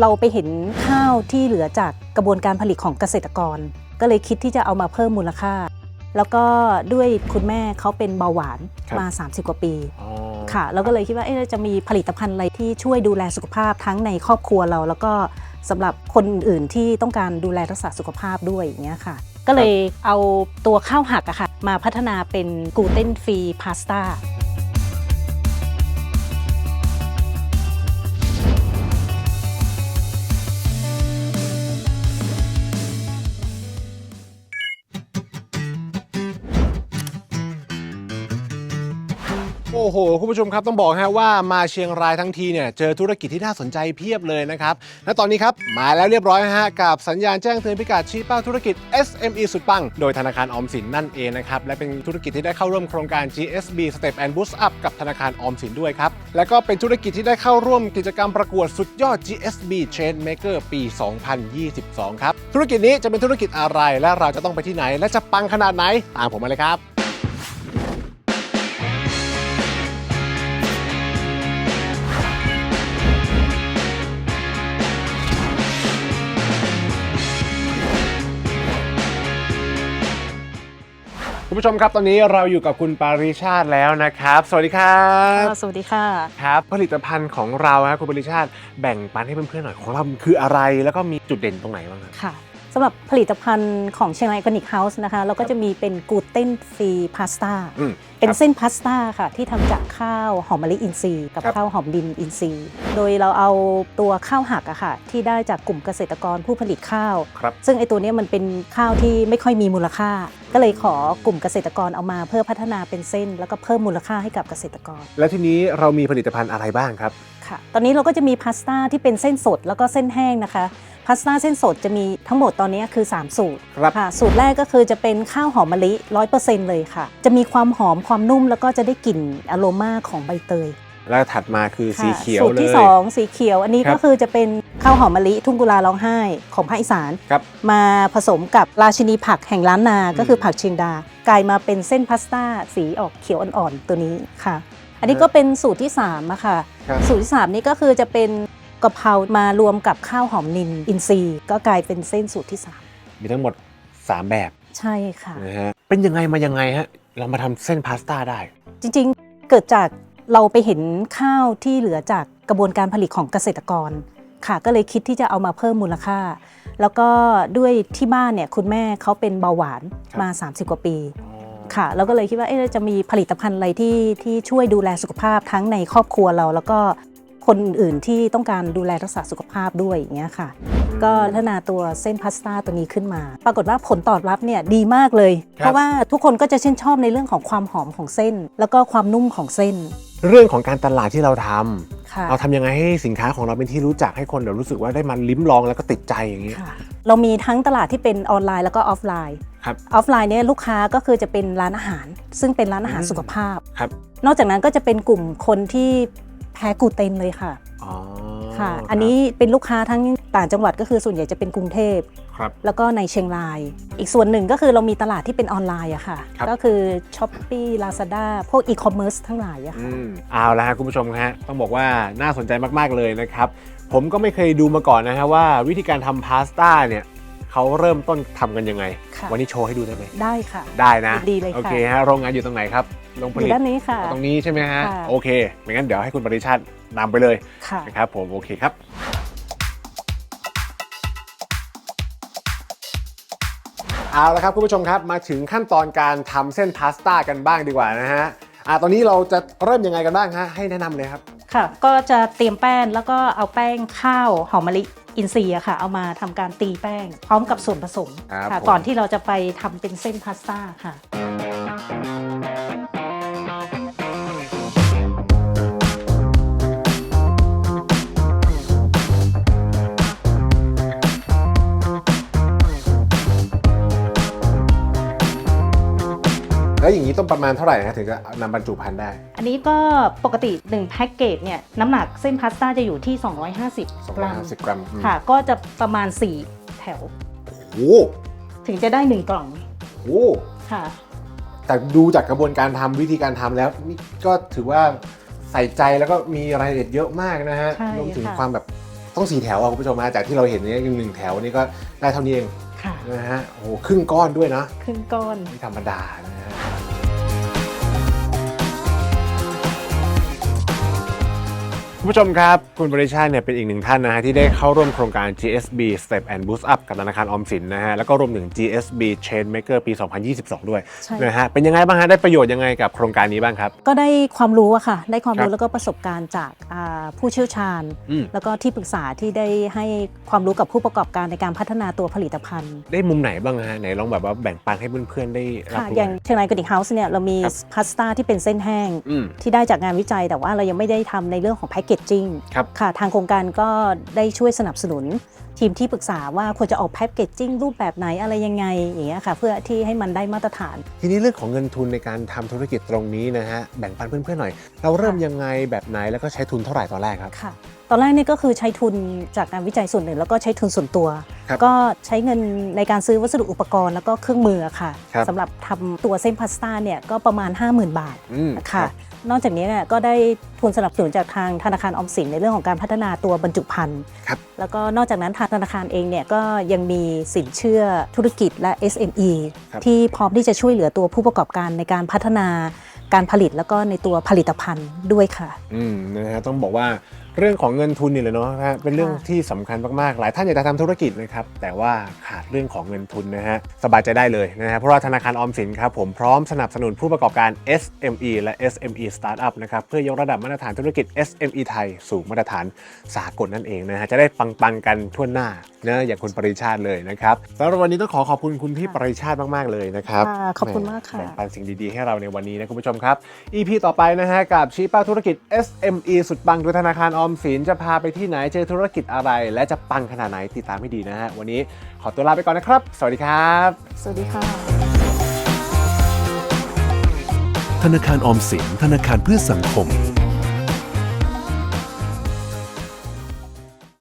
เราไปเห็นข้าวที่เหลือจากกระบวนการผลิตของเกษตรกร ก็เลยคิดที่จะเอามาเพิ่มมูลค่า แล้วก็ด้วยคุณแม่เขาเป็นเบาหวานครับ มา 30 กว่าปีอ๋อค่ะเราก็เลยคิดว่าเอ๊ะจะมีผลิตภัณฑ์อะไรที่ช่วยดูแลสุขภาพทั้งในครอบครัวเรา แล้วก็สำหรับคนอื่นที่ต้องการดูแลรักษาสุขภาพด้วยอย่างเงี้ยค่ะ ก็เลยเอาตัวข้าวหักอะค่ะมาพัฒนาเป็นกลูเตนฟรีพาสต้า โอ้โห คุณผู้ชมครับต้องบอกฮะว่ามาเชียงรายทั้งทีเนี่ยเจอธุรกิจที่น่าสนใจเพียบเลยนะครับ และตอนนี้ครับ มาแล้วเรียบร้อยฮะกับสัญญาณแจ้งเตือนพิกัดชี้เป้าธุรกิจ SME สุดปัง โดยธนาคารออมสินนั่นเองนะครับ และเป็นธุรกิจที่ได้เข้าร่วมโครงการ GSB Step and Boost Up กับธนาคารออมสินด้วยครับ และก็เป็นธุรกิจที่ได้เข้าร่วมกิจกรรมประกวดสุดยอด GSB Change Maker ปี 2022 ครับธุรกิจนี้จะเป็นธุรกิจอะไรและเราจะต้องไปที่ไหน และจะปังขนาดไหนตามผมมาเลยครับ คุณผู้ชมครับตอนนี้เราอยู่กับคุณปาริชาติแล้วนะครับ สวัสดีครับสวัสดีค่ะครับผลิตภัณฑ์ของเราครับคุณปาริชาติแบ่งปันให้เพื่อนๆหน่อยของเราคืออะไร แล้วก็มีจุดเด่นตรงไหนบ้างครับค่ะ สำหรับผลิตภัณฑ์ของเชียงรายออร์แกนิกเฮาส์นะคะเราก็จะมีเป็นกลูเตนฟรีพาสต้าอืมเป็นครับเส้นพาสต้าค่ะ ที่ทำจากข้าวหอมมะลิอินทรีย์กับครับ ข้าวหอมดินอินทรีย์โดยเราเอาตัวข้าวหักอะค่ะ ที่ได้จากกลุ่มเกษตรกรผู้ผลิตข้าว ครับ ซึ่งไอตัวเนี้ยมันเป็นข้าวที่ไม่ค่อยมีมูลค่า ก็เลยขอกลุ่มเกษตรกรเอามาเพื่อพัฒนาเป็นเส้น แล้วก็เพิ่มมูลค่าให้กับเกษตรกร แล้วทีนี้เรามีผลิตภัณฑ์อะไรบ้างครับ ค่ะ ตอนนี้เราก็จะมีพาสต้าที่เป็นเส้นสดแล้วก็เส้นแห้งนะคะ พาสต้าเส้นสดจะมีทั้งหมดตอนนี้คือ 3 สูตรครับ ค่ะ สูตรแรกก็คือจะเป็นข้าวหอมมะลิ 100%เลยค่ะ จะมีความหอมความนุ่มแล้วก็จะได้กลิ่นอโรมาของใบเตยแล้วถัดมาคือสีค่ะเขียวสูตรเลย ที่ 2 สีเขียว อันนี้ครัก็บคือจะเป็นข้าวหอมมะลิทุ่งกุลาร้องไห้ของภาคอีสาน ครับ มาผสมกับราชินีผักแห่งล้านนา ก็คือผักเชียงดา กลายมาเป็นเส้นพาสต้าสีออกเขียวอ่อนๆตัวนี้ค่ะ อันนี้ก็เป็นสูตรที่3อะค่ะ ครับ สูตรที่ 3 นี้ก็คือจะเป็น กะเพรามารวมกับข้าวหอมนินอินทรีย์ก็กลายเป็นเส้นสูตรที่ มีทั้งหมด 3 แบบ3 ใช่ค่ะ นะฮะเป็นยังไงมายังไงฮะเรามาทำเส้นพาสต้าได้ จริงๆ เกิดจากเราไปเห็นข้าวที่เหลือจากกระบวนการผลิตของเกษตรกรค่ะ ก็เลยคิดที่จะเอามาเพิ่มมูลค่า แล้วก็ด้วยที่บ้านเนี่ยคุณแม่เขาเป็นเบาหวานครับ มา 30 กว่าปีค่ะเราก็เลยคิดว่าเอ๊ะจะมีผลิตภัณฑ์อะไรที่ที่ช่วยดูแลสุขภาพทั้งในครอบครัวเรา แล้วก็ คนอื่นๆที่ต้องการดูแลรักษาสุขภาพด้วยอย่างเงี้ยค่ะ ก็พัฒนาตัวเส้นพาสต้าตัวนี้ขึ้นมา ปรากฏว่าผลตอบรับเนี่ยดีมากเลยครับเพราะว่าทุกคนก็จะชื่นชอบในเรื่องของความหอมของเส้น แล้วก็ความนุ่มของเส้น เรื่องของการตลาดที่เราทำค่ะ เราทำยังไงให้สินค้าของเราเป็นที่รู้จักให้คนเดี๋ยวรู้สึกว่าได้มาลิ้มลองแล้วก็ติดใจอย่างนี้ ค่ะเรามีทั้งตลาดที่เป็นออนไลน์แล้วก็ออฟไลน์ ครับออฟไลน์เนี่ยลูกค้าก็คือจะเป็นร้านอาหาร ซึ่งเป็นร้านอาหารอืมสุขภาพ ครับ นอกจากนั้นก็จะเป็นกลุ่มคนที่ แพ้กลูเตนเลยค่ะอ๋อค่ะครับอันนี้เป็นลูกค้าทั้งต่างจังหวัดก็คือส่วนใหญ่จะเป็นกรุงเทพครับแล้วก็ในเชียงราย อีกส่วนหนึ่งก็คือเรามีตลาดที่เป็นออนไลน์อะค่ะ ครับ ก็คือ s h อ p e e Lazada พวกอีคอมเมิร์ซทั้งหลายอะค่ะ อืมเอาละฮะคุณผู้ชมฮะต้องบอกว่าน่าสนใจมาก ๆ เลยนะครับ ผมก็ไม่เคยดูมาก่อนนะฮะว่าวิธีการทำพาสต้าเนี่ยเขาเริ่มต้นทำกันยังไง ค่ะ วันนี้โชว์ให้ดูได้ไหม ได้ค่ะ ได้นะยินดีเลยค่ะ โอเคฮะโรงงานอยู่ตรงไหนครับ โรงผอลิยู่ตด้านนี้ค่ะ ตรงนี้ใช่ไหมฮะ ค่ะ โอเค ไม่งั้นเดี๋ยวให้คุณปริชาตินำไปเลยค่ะ นะครับผมโอเคครับ เอาละครับคุณผู้ชมครับมาถึงขั้นตอนการทำเส้นพาสต้ากันบ้างดีกว่านะฮะอ่าตอนนี้เราจะเริ่มยังไงกันบ้างฮะให้แนะนำเลยครับ ค่ะ ก็จะเตรียมแป้งแล้วก็เอาแป้งข้าวหอมมะลิอินทรีย์อะค่ะ เอามาทำการตีแป้ง พร้อมกับส่วนผสมครับค่ะ ผม ก่อนที่เราจะไปทำเป็นเส้นพาสต้าค่ะ แล้วอย่างนี้ต้องประมาณเท่าไหร่นะถึงจะนำบรรจุภัณฑ์ได้ อันนี้ก็ปกติ 1 แพ็กเกจเนี่ยน้ำหนักเส้นพาสต้าจะอยู่ที่ 250 กรัม250 กรัมอืมค่ะ ก็จะประมาณ 4 แถว โอ้โหถึงจะได้ 1 กล่องโอ้โหค่ะ แต่ดูจากกระบวนการทำวิธีการทำแล้วนี่ก็ถือว่าใส่ใจแล้วก็มีรายละเอียดเยอะมากนะฮะใช่รวมถึงค่ะ ความแบบต้องสี่แถวอะคุณผู้ชมฮะจากที่เราเห็นเนี่ยหนึ่งแถวนี่ก็ได้เท่านี้เองค่ะ นะฮะโอ้โหครึ่งก้อนด้วยนะขึ้นก้อน ไม่ธรรมดานะ คุณผู้ชมครับ คุณบริชาติเนี่ยเป็นอีกหนึ่งท่านนะฮะที่ได้เข้าร่วมโครงการ GSB Step and Boost Up กับธนาคารออมสินนะฮะแล้วก็รวมถึง GSB Chain Maker ปี 2022 ด้วยใช่ นะฮะเป็นยังไงบ้างฮะได้ประโยชน์ยังไงกับโครงการนี้บ้างครับ ก็ได้ความรู้อะค่ะ ได้ความครัรู้บ แล้วก็ประสบการณ์จากอ่าผู้เชี่ยวชาญ อืมแล้วก็ที่ปรึกษาที่ได้ให้ความรู้กับผู้ประกอบการในการพัฒนาตัวผลิตภัณฑ์ได้มุมไหนบ้างฮะไหนลองแบบว่าแบ่งปันให้เพื่อนๆได้รับค่ะรู้ อย่างหน่อยเชียงรายกระดิ่งเฮาส์เนี่ยเรามีครับ พาสต้าที่เป็นเส้นแห้ง อืม ที่ได้จากงานวิจัยแต่ว่าเรายังไม่ได้ทำในเรื่องของแพคเกจจิ้งครับค่ะทางโครงการก็ได้ช่วยสนับสนุน ทีมที่ปรึกษาว่าควรจะออกแพคเกจจิ้งรูปแบบไหนอะไรยังไงอย่างเงี้ยค่ะเพื่อที่ให้มันได้มาตรฐาน ทีนี้เรื่องของเงินทุนในการทำธุรกิจตรงนี้นะฮะแบ่งปันเพื่อนๆหน่อย เราเริ่มยังไงแบบไหนแล้วก็ใช้ทุนเท่าไหร่ตอนแรกครับค่ะตอนแรกเนี่ยก็คือใช้ทุนจากงานวิจัยส่วนหนึ่ง แล้วก็ใช้ทุนส่วนตัวครับก็ใช้เงินในการซื้อวัสดุอุปกรณ์แล้วก็เครื่องมือค่ะครับสำหรับทำตัวเส้นพาสต้าเนี่ยก็ประมาณ 50,000 บาทอืมค่ะรับนอกจากนี้เนี่ยก็ได้ทุนสนับสนุนจากทางธนาคารออมสินในเรื่องของการพัฒนาตัวบรรจุภัณฑ์ครับแล้วก็นอกจากนั้นทางธนาคารเองเนี่ยก็ยังมีสินเชื่อธุรกิจและ SME ครับที่พร้อมที่จะช่วยเหลือตัวผู้ประกอบการในการพัฒนาการผลิตแล้วก็ในตัวผลิตภัณฑ์ด้วยค่ะ อืมนะฮะต้องบอกว่า เรื่องของเงินทุนนี่เลยเนาะนะฮะเป็นเรื่องค่ะที่สำคัญมากๆ หลายท่านอยากจะทำธุรกิจนะครับแต่ว่าขาดเรื่องของเงินทุนนะฮะสบายใจได้เลยนะฮะเพราะว่าธนาคารออมสินครับผมพร้อมสนับสนุนผู้ประกอบการ SME และ SME Startup นะครับเพื่อยกระดับมาตรฐานธุรกิจ SME ไทยสู่มาตรฐานสากลนั่นเองนะฮะจะได้ปังๆกันทั่วหน้านะอย่างคุณปริชาติเลยนะครับสำหรับวันนี้ต้องขอขอบคุณคุณพี่ปริชาติมากๆเลยนะครับค่ะขอบคุณมากค่ะแบ่งปันสิ่งดีๆให้เราในวันนี้นะคุณผู้ชมครับ EP ต่อไปนะฮะกับชี้เป้าธุรกิจ SME สุดปังโดยธนาคารออมสินจะพาไปที่ไหนเจอธุรกิจอะไร และจะปังขนาดไหนติดตามให้ดีนะฮะวันนี้ขอตัวลาไปก่อนนะครับ สวัสดีครับ สวัสดีค่ะ ธนาคารออมสินธนาคารเพื่อสังคม